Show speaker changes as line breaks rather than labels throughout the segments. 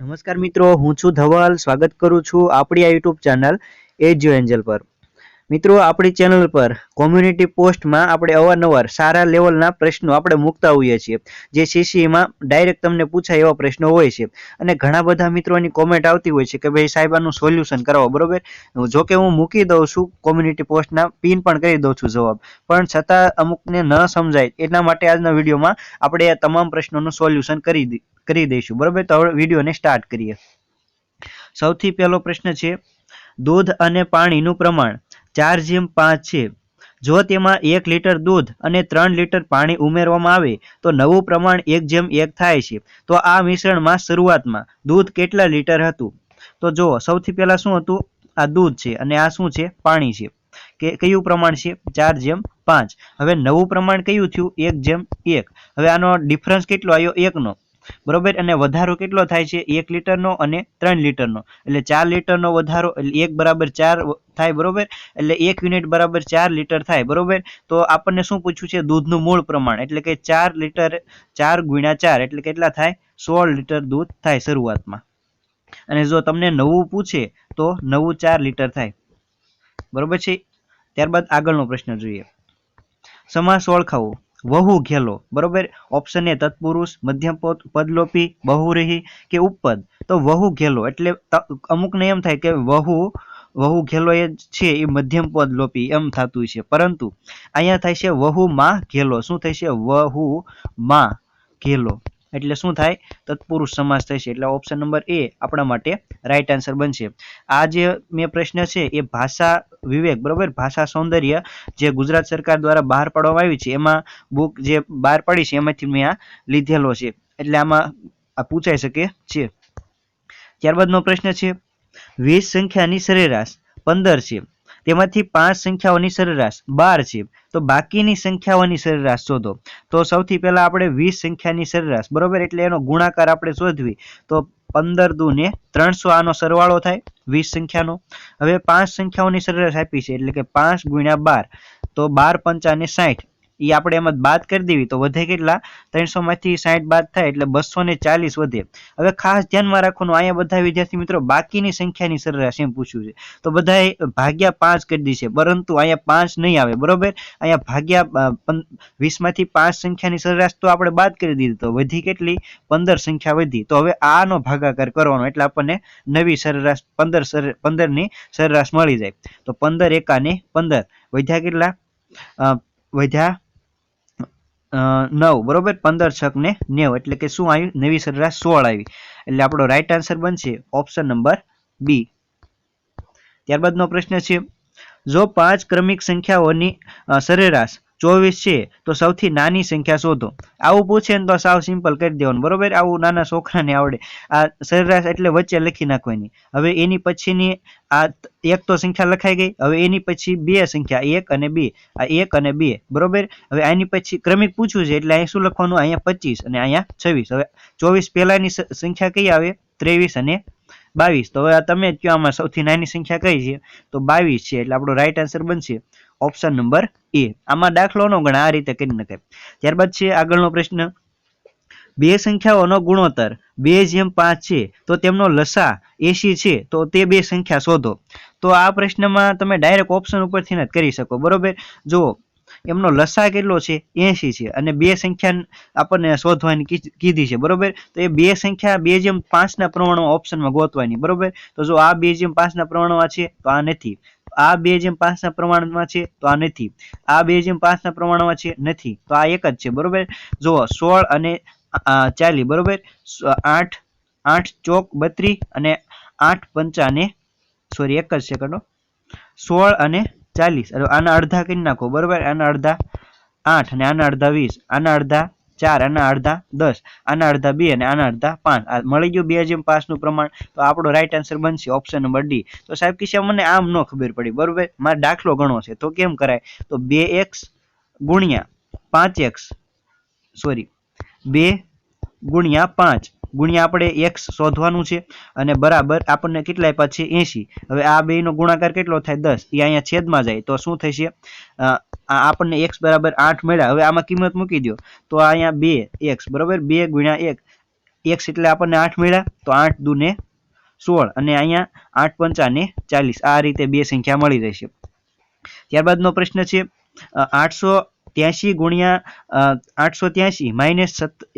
નમસ્કાર મિત્રો, હું છું ધવલ. સ્વાગત કરું છું આપણી આ યુટ્યુબ ચેનલ એજ્યુ એન્જલ પર. મિત્રો, આપણી ચેનલ પર કોમ્યુનિટી પોસ્ટમાં આપણે અવારનવાર સારા લેવલના પ્રશ્નો આપણે મૂકતા હોઈએ છીએ. જે સીસીમાં ડાયરેક્ટ તમને પૂછાય એવા પ્રશ્નો હોય છે. અને ઘણા બધા મિત્રોની કોમેન્ટ આવતી હોય છે કે ભાઈ સાહેબ, આનું સોલ્યુશન કરાવો. બરોબર? જો કે હું મૂકી દઉં છું કોમ્યુનિટી પોસ્ટના પિન પણ કરી દઉં છું જવાબ. પણ છતાં અમુકને ન સમજાય. એટલા માટે આજના વિડીયોમાં આપણે આ તમામ પ્રશ્નોનું સોલ્યુશન કરી કરી દઈશું, બરોબર? તો વિડીયોને સ્ટાર્ટ કરીએ. સૌથી પહેલો પ્રશ્ન છે, દૂધ અને પાણીનું પ્રમાણ ચાર જેમ પાંચ છે. જો તેમાં એક લીટર દૂધ અને ત્રણ લીટર પાણી ઉમેરવામાં આવે, તો નવું પ્રમાણ એક જેમ એક થાય છે. તો આ મિશ્રણમાં શરૂઆતમાં દૂધ કેટલા લીટર હતું? તો જુઓ સૌથી પહેલા શું હતું? આ દૂધ છે અને આ શું છે? પાણી છે. કે, કયું પ્રમાણ છે? ચાર જેમ પાંચ. હવે નવું પ્રમાણ કયું થયું? એક જેમ એક. હવે આનો ડિફરન્સ કેટલો આવ્યો? એકનો. બરોબર? અને વધારો કેટલો થાય છે? એક લીટરનો અને ત્રણ લીટરનો. એટલે ચાર લીટરનો વધારો, એટલે એક બરાબર ચાર થાય, બરોબર? એટલે એક યુનિટ બરાબર ચાર લીટર થાય, બરોબર? તો આપણને શું પૂછ્યું છે? દૂધનું મૂળ પ્રમાણ. એટલે કે ચાર લીટર, ચાર ગુણ્યા ચાર, એટલે કેટલા થાય? સોળ લીટર દૂધ થાય શરૂઆતમાં. અને જો તમને નવું પૂછે, તો નવું ચાર લીટર થાય. બરોબર છે? ત્યારબાદ આગળનો પ્રશ્ન જોઈએ. સમાસ ઓળખાવો. વહુ ઘેલો, બરોબર? ઓપ્શન એ તત્પુરુષ મધ્યમ પદ પદલોપી બહુરેહી કે ઉપપદ? તો વહુ ઘેલો, એટલે અમુકને એમ થાય કે વહુ વહુ ઘેલો એ છે, એ મધ્યમ પદ લોપી, એમ થતું છે પરંતુ, અહીંયા થાય છે વહુ માં ઘેલો. શું થાય છે? વહુ માં ઘેલો. એટલે શું થાય? તત્પુરુષ સમાસ થશે. એટલે ઓપ્શન નંબર એ આપણા માટે રાઈટ આન્સર બનશે. આ જે મેં પ્રશ્ન છે, એ ભાષા વિવેક, બરોબર? ભાષા સૌંદર્ય જે ગુજરાત સરકાર દ્વારા બહાર પાડવામાં આવી છે, એમાં બુક જે બહાર પાડી છે, એમાંથી મેં આ લીધેલો છે. એટલે આમાં આ પૂછાઈ શકે છે. ત્યારબાદનો પ્રશ્ન છે વીસ સંખ્યાની સરેરાશ પંદર છે. તેમાંથી પાંચ સંખ્યાઓની સરેરાશ, બાર છે. તો બાકીની સંખ્યાઓની સરેરાશ શોધો. તો સૌથી પહેલા આપણે વીસ સંખ્યાની સરેરાશ, બરોબર? એટલે એનો ગુણાકાર આપણે શોધવી. તો પંદર દુ ને ત્રણસો આનો સરવાળો થાય, વીસ સંખ્યાનો. હવે પાંચ સંખ્યાઓની સરેરાશ આપી છે, એટલે કે પાંચ ગુણ્યા બાર. તો બાર પંચાને સાઠ. એ આપણે એમાં બાદ કરી દેવી, તો વધે કેટલા? ત્રણસો માંથી સાઠ બાદ થાય એટલે બસો ને ચાલીસ વધે. હવે ખાસ ધ્યાનમાં રાખવાનું, અહીંયા બધા વિદ્યાર્થી મિત્રો બાકીની સંખ્યાની સરેરાશ એમ પૂછ્યું છે. તો બધાએ ભાગ્યા પાંચ કરી દીધી છે, પરંતુ અહીંયા પાંચ નહીં આવે, બરોબર? અહીંયા ભાગ્યા વીસમાંથી પાંચ સંખ્યાની સરેરાશ તો આપણે બાદ કરી દીધી, તો વધી કેટલી? પંદર સંખ્યા વધી. તો હવે આનો ભાગાકાર કરવાનો, એટલે આપણને નવી સરેરાશ પંદર સરે, પંદરની સરેરાશ મળી જાય. તો પંદર એકાને પંદર. વધ્યા કેટલા? વધ્યા નવ, બરોબર? પંદર છક ને નેવ, એટલે કે શું આવ્યું નવી સરેરાશ સોળ આવી. એટલે આપણો રાઈટ આન્સર બનશે ઓપ્શન નંબર બી ત્યારબાદનો પ્રશ્ન છે, જો પાંચ ક્રમિક સંખ્યાઓની સરેરાશ ચોવીસ છે, તો સૌથી નાની સંખ્યા શોધો. આવું પૂછે ને તો સાવ સિમ્પલ કરી દેવાનું, બરોબર? આવું નાના છોકરાને આવડે. આ સરેરાશ એટલે વચ્ચે લખી નાખવાની. હવે એની પછીની આ એક તો સંખ્યા લખાઈ ગઈ, હવે એની પછી બે સંખ્યા, એક અને બે. આ એક અને બે, બરોબર? હવે આની પછી ક્રમિક પૂછ્યું છે, એટલે અહીં શું લખવાનું? અહીંયા પચીસ અને અહીંયા છવ્વીસ. હવે ચોવીસ પહેલાની સંખ્યા કઈ આવે? ત્રેવીસ અને બાવીસ. તો હવે આ તમે જ કયો આમાં સૌથી નાની સંખ્યા કઈ છે? તો બાવીસ છે, એટલે આપણો રાઈટ આન્સર બનશે. ઓપ્શન નંબર એ આમાં દાખલો નો ગણે આ રીતે કરી નખાય ત્યારબાદ છે આગળનો પ્રશ્ન. બે સંખ્યાઓનો ગુણોત્તર. બે જેમ પાંચ છે. તો તેમનો લસા એસી છે. તો તે બે સંખ્યા શોધો. તો આ પ્રશ્નમાં તમે ડાયરેક્ટ ઓપ્શન ઉપરથી જ કરી શકો. બરોબર? જો એમનો લસા કેટલો છે? એસી છે. અને બે સંખ્યા આપણને શોધવાની કીધી છે. બરોબર? તો એ બે સંખ્યા બે જેમ પાંચના પ્રમાણમાં ઓપ્શનમાં ગોતવાની. બરોબર? તો જો આ બે જેમ પાંચના પ્રમાણમાં છે, તો આ નથી. આ બે જેમ પાંચના પ્રમાણમાં છે, તો આ નથી. આ બે જેમ પાંચના પ્રમાણમાં છે, નથી. તો આ એક જ છે. બરોબર? જુઓ સોળ અને ચાલી બરોબર? આઠ આઠ ચોક બત્રી અને આઠ પંચાને સોરી, એક જ છે કરો સોળ અને ચાલીસ. આના અડધા કરી નાખો, બરોબર? આના અડધા આઠ અને આના અડધા વીસ. આના અડધા ચાર, આના અડધા દસ. આના અડધા બે અને આના અડધા પાંચ. આ મળી ગયું બે જેમ પાંચનું પ્રમાણ. તો આપણો રાઈટ આન્સર બનશે ઓપ્શન નંબર ડી તો સાહેબ કિસ્સા મને આમ ન ખબર પડી. બરોબર? મારે દાખલો ગણો છે. તો કેમ કરાય? તો બે એક્સ ગુણ્યા પાંચ એક્સ સોરી બે ગુણ્યા પાંચ. ગુણ્યા આપણે એક્સ શોધવાનું છે અને બરાબર આપણને કેટલા આપ્યા છે? એસી હવે આ બેયનો ગુણાકાર કેટલો થાય? દસ. એ અહીંયા છેદમાં જાય. તો શું થશે? આપણને એક્સ બરાબર આઠ મળ્યા. હવે આમાં કિંમત મૂકી દો તો અહીંયા બે એક્સ બરાબર બે ગુણ્યા એક. એક્સ એટલે આપણને આઠ મળ્યા. તો આઠ દુને સોળ. અને અહીંયા આઠ પંચાને ચાલીસ. આ રીતે બે સંખ્યા મળી રહેશે. ત્યારબાદનો પ્રશ્ન છે આઠસો ત્યાસી ગુણ્યા આઠસો ત્યાંશી માઇનસ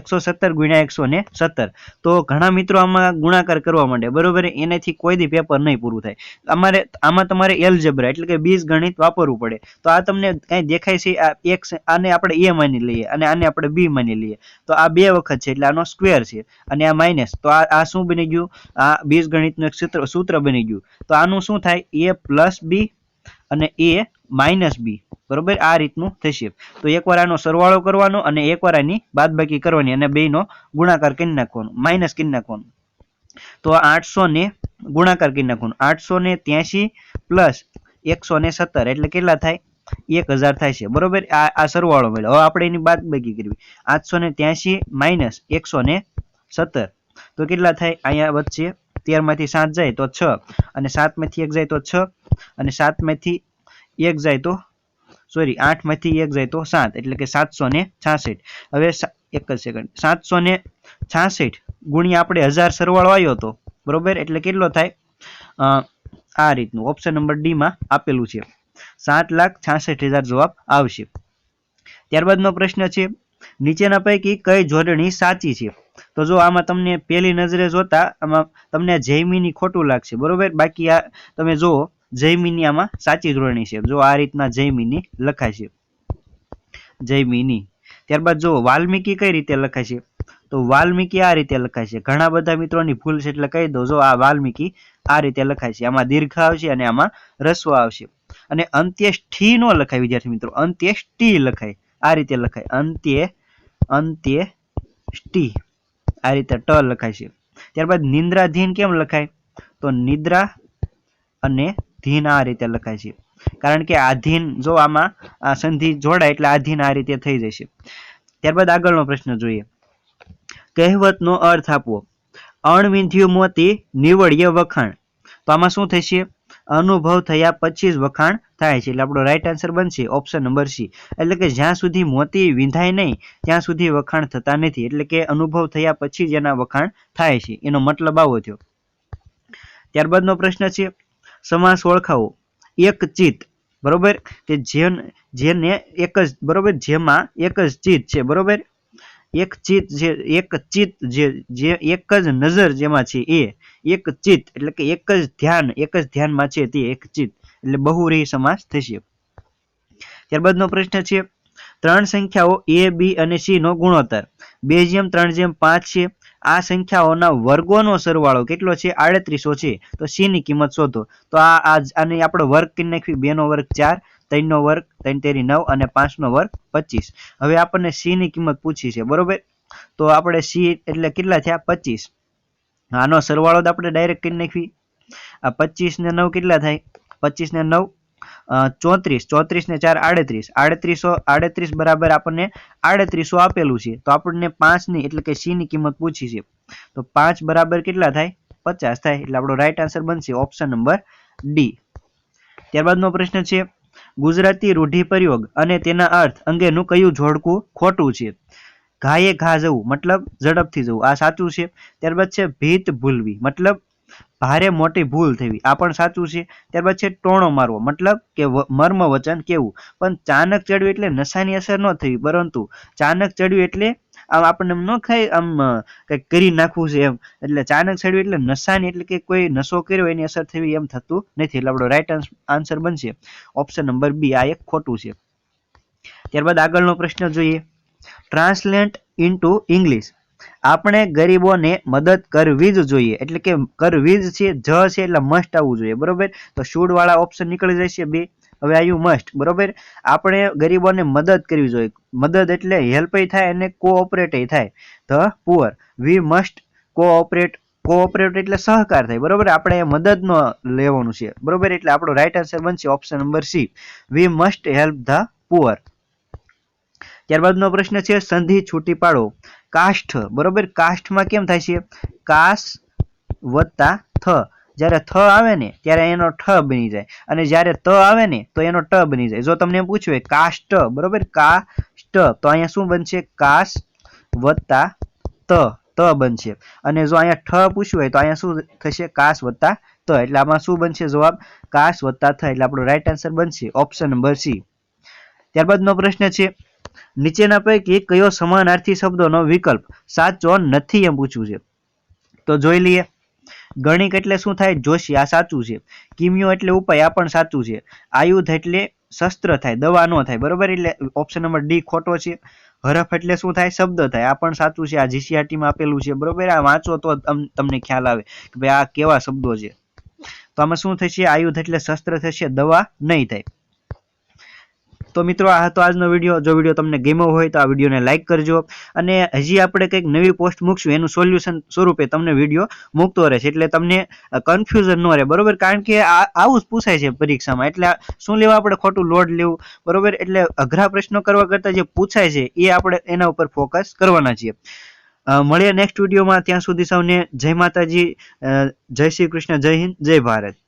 એકસો સત્તર ગુણ્યા એકસો ને સત્તર. તો ઘણા મિત્રો આમાં ગુણાકાર કરવા માંડે. બરોબર? એનાથી કોઈ દી પેપર નહીં પૂરું થાય. અમારે, આમાં તમારે એલજેબ્રા એટલે કે બીજ ગણિત વાપરવું પડે. તો આ તમને કાંઈ દેખાય છે, આ એક આને આપણે એ માની લઈએ અને આને આપણે બી માની લઈએ. તો આ બે વખત છે, એટલે આનો સ્ક્વેર છે અને આ માઇનસ તો આ આ શું બની ગયું? આ બીજ ગણિતનું એક સૂત્ર સૂત્ર બની ગયું. તો આનું શું થાય? એ પ્લસ બી અને એ માઇનસ બી. બરોબર? આ રીતનું થશે. તો એકવાર આનો સરવાળો કરવાનો અને એકવાર આની બાદબાકી કરવાની અને બેયનો ગુણાકાર કરી નાખવાનો. માઇનસ કરી નાખવાનો. તો આઠસો ને ગુણાકાર કરી નાખવાનો. આઠસો ને ત્યાંશી પ્લસ એકસો ને સત્તર. એટલે કેટલા થાય? એક હજાર થાય છે. બરોબર? આ આ સરવાળો મળ્યો. હવે આપણે એની બાદબાકી કરવી. આઠસો ને ત્યાંશી માઇનસ એકસો ને સત્તર. તો કેટલા થાય? અહીંયા વચ્ચે તેરમાંથી સાત જાય તો છ. અને સાતમાંથી એક જાય તો છ. અને સાતમાંથી એક જાય તો? સોરી આઠમાંથી એક જાય તો સાત, એટલે કે સાતસો ને છાસઠ. હવે એક જ સેકન્ડ સાતસો ને છાસઠ ગુણ્યા આપણે હજાર સરવાળો આવ્યો હતો બરોબર? એટલે કેટલો થાય? આ રીતનું. ઓપ્શન નંબર ડી માં આપેલું છે. સાત લાખ છાસઠ હજાર જવાબ આવશે. ત્યારબાદનો પ્રશ્ન છે, નીચેના પૈકી કઈ જોડણી સાચી છે? તો જો આમાં તમને પહેલી નજરે જોતા, આમાં તમને જૈમીની ખોટું લાગશે, બરોબર? બાકી આ તમે જુઓ જૈમિની આમાં સાચી જોડણી છે. જો આ રીતના જૈમિની લખાય છે. જૈમિની. ત્યારબાદ જો વાલ્મીકી કઈ રીતે લખાય છે? તો વાલ્મીકી આ રીતે લખાય છે. ઘણા બધા મિત્રોની ભૂલ છે એટલે કહી દો, જો આ વાલ્મીકી આ રીતે લખાય છે. આમાં દીર્ઘ આવશે અને આમાં રસ્વ આવશે. અને અંત્યેષ્ઠી નો લખાય, વિદ્યાર્થી મિત્રો. અંત્યેષ્ટી લખાય. આ રીતે લખાય. અંત્ય અંત્ય સ્ટી આ રીતે ટ લખાય છે. ત્યારબાદ નિંદ્રાધીન કેમ લખાય? તો નિદ્રા અને ધીન આ રીતે લખાય છે. કારણ કે આધીન જો આમાં, આ સંધિ જોડાય એટલે આધીન આ રીતે થઈ જશે. ત્યારબાદ આગળનો પ્રશ્ન જોઈએ. કહેવતનો અર્થ આપવો. અણવિંધ્યું મોતી નિવડ્ય વખાણ. તો આમાં શું થશે? અનુભવ થયા પછી જ વખાણ થાય છે. એટલે આપણો રાઈટ આન્સર બનશે ઓપ્શન નંબર સી એટલે કે જ્યાં સુધી મોતી વિંધાય નહીં, ત્યાં સુધી વખાણ થતા નથી. એટલે કે અનુભવ થયા પછી જ એના વખાણ થાય છે. એનો મતલબ આવો થયો. ત્યારબાદનો પ્રશ્ન છે સમાસ ઓળખાવો. એક ચિત્ત, બરોબર? કે જેન એક જ, બરોબર? જેમાં એક જ ચિત્ત છે, બરોબર? એક ચિત્ત જે, એક ચિત્ત જે જે એક જ નજર જેમાં છે એ, એક ચિત્ત, એટલે કે એક જ ધ્યાન, એક જ ધ્યાનમાં છે તે એક ચિત્ત, એટલે બહુરી સમાસ થશે. ત્યારબાદનો પ્રશ્ન છે, ત્રણ સંખ્યાઓ એ, બી અને સી નો ગુણોત્તર. બે જેમ, ત્રણ જેમ, પાંચ છે. આ સંખ્યાઓના વર્ગોનો સરવાળો કેટલો છે? આડત્રીસો છે. તો સી ની કિંમત શોધો. તો આ આને આપણે વર્ગ કરી નાખવી. બે નો વર્ગ ચાર, ત્રણ નો વર્ગ, ત્રણ તેરી નવ અને પાંચ નો વર્ગ પચીસ. હવે આપણને સી ની કિંમત પૂછી છે. બરોબર? તો આપણે સી એટલે કેટલા થયા? પચીસ. આનો સરવાળો આપણે ડાયરેક્ટ કરી નાખવી. આ પચીસ ને નવ કેટલા થાય? પચીસ ને નવ ચોત્રીસ ચોત્રીસ ને ચાર આડત્રીસ. આડત્રીસો, આડત્રીસ બરાબર આપણને આડત્રીસો આપેલું છે. તો આપણને પાંચની એટલે કે સી ની કિંમત પૂછી છે. તો પાંચ બરાબર કેટલા થાય? પચાસ થાય. એટલે આપણો રાઈટ આન્સર બનશે ઓપ્શન નંબર ડી ત્યારબાદનો પ્રશ્ન છે, ગુજરાતી રૂઢિપ્રયોગ અને તેના અર્થ અંગેનું કયું જોડકું ખોટું છે? ઘાયે ઘા જવું મતલબ ઝડપથી જવું. આ સાચું છે. ત્યારબાદ છે, ભીત ભૂલવી મતલબ ભારે મોટી ભૂલ થવી. આ પણ સાચું છે. ત્યારબાદ છે ટોણો મારવો. મતલબ કે મર્મ વચન કેવું? પણ ચાનક ચડ્યું એટલે નશાની અસર ન થવી. પરંતુ ચાનક ચડ્યું એટલે આમ આપણને ન ખાય આમ કંઈક કરી નાખવું છે એમ. એટલે ચાનક ચડ્યું એટલે નશાની એટલે કે કોઈ નશો કર્યો એની અસર થવી એમ થતું નથી. એટલે આપણો રાઈટ આન્સર બનશે. ઓપ્શન નંબર બી આ એક ખોટું છે. ત્યારબાદ આગળનો પ્રશ્ન જોઈએ. ટ્રાન્સલેટ ઇન્ટુ ઇંગ્લિશ આપણે ગરીબોને મદદ કરવી જ જોઈએ. એટલે કે કરવી જ છે જ છે એટલે મસ્ટ આવવું જોઈએ. બરોબર? તો શુડ વાળા ઓપ્શન નીકળી જશે બે. હવે આવ્યું મસ્ટ બરોબર? આપણે ગરીબોને મદદ કરવી જોઈએ. મદદ એટલે હેલ્પ થાય અને કોઓપરેટ થાય. The poor we must cooperate cooperate એટલે સહકાર થાય. બરોબર? આપણે મદદ નો લેવાનું છે. બરોબર? એટલે આપણો રાઈટ આન્સર બનશે option number C we must help the poor ત્યારબાદનો પ્રશ્ન છે, સંધિ છૂટી પાડો. કાષ્ઠ, બરોબર? કાષ્ઠમાં કેમ થાય છે? કાસ વત્તા થ. જ્યારે થ આવે ને, ત્યારે એનો ઠ બની જાય. અને જ્યારે ત આવે ને, તો એનો ટ બની જાય. જો તમને પૂછ્યું કાષ્ટ બરોબર? કાષ્ટ તો અહીંયા શું બનશે? કાસ વત્તા ત. ત બનશે. અને જો અહીંયા ઠ પૂછ્યું હોય, તો અહીંયા શું થશે? કાસ વત્તા ત. એટલે આમાં શું બનશે જવાબ? કાસ વત્તા થ. એટલે આપણો રાઈટ આન્સર બનશે ઓપ્શન નંબર સી ત્યારબાદનો પ્રશ્ન છે નીચેના પૈકી કયો સમાનાર્થી શબ્દોનો વિકલ્પ સાચો નથી એમ પૂછ્યું છે. તો જોઈ લઈએ. ગણિક એટલે શું થાય? જોશી, આ સાચું છે. કિમિયો એટલે ઉપાય, આ પણ સાચું છે. આયુધ એટલે શસ્ત્ર થાય, દવા ન થાય, બરોબર? એટલે ઓપ્શન નંબર ડી ખોટો છે. હરફ એટલે શું થાય? શબ્દ થાય, આ પણ સાચું છે. આ જીસીઆરટીમાં આપેલું છે, બરોબર? આ વાંચો તો તમને ખ્યાલ આવે કે ભાઈ આ કેવા શબ્દો છે. તો આમાં શું થશે? આયુધ એટલે શસ્ત્ર થશે, દવા નહીં થાય. તો મિત્રો, આ હતો આજનો વીડિયો. જો વીડિયો તમને ગમ્યો હોય તો આ વિડીયોને લાઇક કરજો. અને હજી આપણે કંઈક નવી પોસ્ટ મૂકશું, એનું સોલ્યુશન સ્વરૂપે તમને વીડિયો મૂકતો રહેશે. એટલે તમને કન્ફ્યુઝન ન રહે, બરોબર? કારણ કે આવું જ પૂછાય છે પરીક્ષામાં. એટલે શું લેવા આપણે? ખોટું લોડ લેવું, બરોબર? એટલે અઘરા પ્રશ્નો કરવા કરતાં જે પૂછાય છે, એ આપણે એના ઉપર ફોકસ કરવાના છીએ. મળીએ નેક્સ્ટ વિડીયોમાં. ત્યાં સુધી સૌને જય માતાજી જય શ્રી કૃષ્ણ, જય હિન્દ, જય ભારત.